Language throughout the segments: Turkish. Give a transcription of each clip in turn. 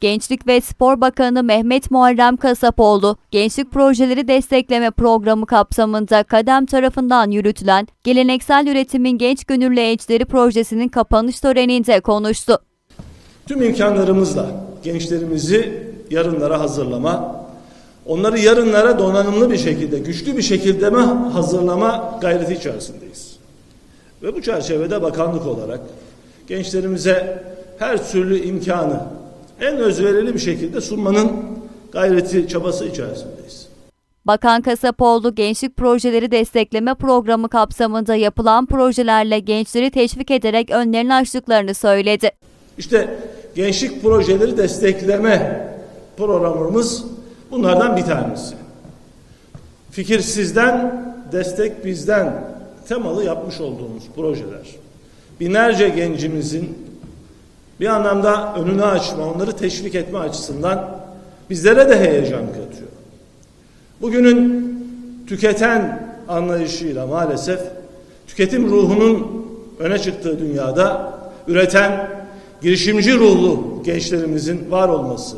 Gençlik ve Spor Bakanı Mehmet Muharrem Kasapoğlu, Gençlik Projeleri Destekleme Programı kapsamında KADEM tarafından yürütülen Geleneksel Üretimin Genç Gönüllü Elçileri Projesi'nin kapanış töreninde konuştu. Tüm imkanlarımızla gençlerimizi yarınlara hazırlama, onları yarınlara donanımlı bir şekilde, güçlü bir şekilde hazırlama gayreti içerisindeyiz. Ve bu çerçevede bakanlık olarak gençlerimize her türlü imkanı en özverili bir şekilde sunmanın gayreti, çabası içerisindeyiz. Bakan Kasapoğlu, Gençlik Projeleri Destekleme Programı kapsamında yapılan projelerle gençleri teşvik ederek önlerini açtıklarını söyledi. İşte gençlik projeleri destekleme programımız bunlardan bir tanesi. Fikir sizden, destek bizden temalı yapmış olduğumuz projeler. Binlerce gencimizin bir anlamda önünü açma, onları teşvik etme açısından bizlere de heyecan katıyor. Bugünün tüketen anlayışıyla maalesef tüketim ruhunun öne çıktığı dünyada üreten girişimci ruhlu gençlerimizin var olması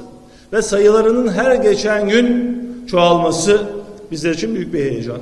ve sayılarının her geçen gün çoğalması bizler için büyük bir heyecan.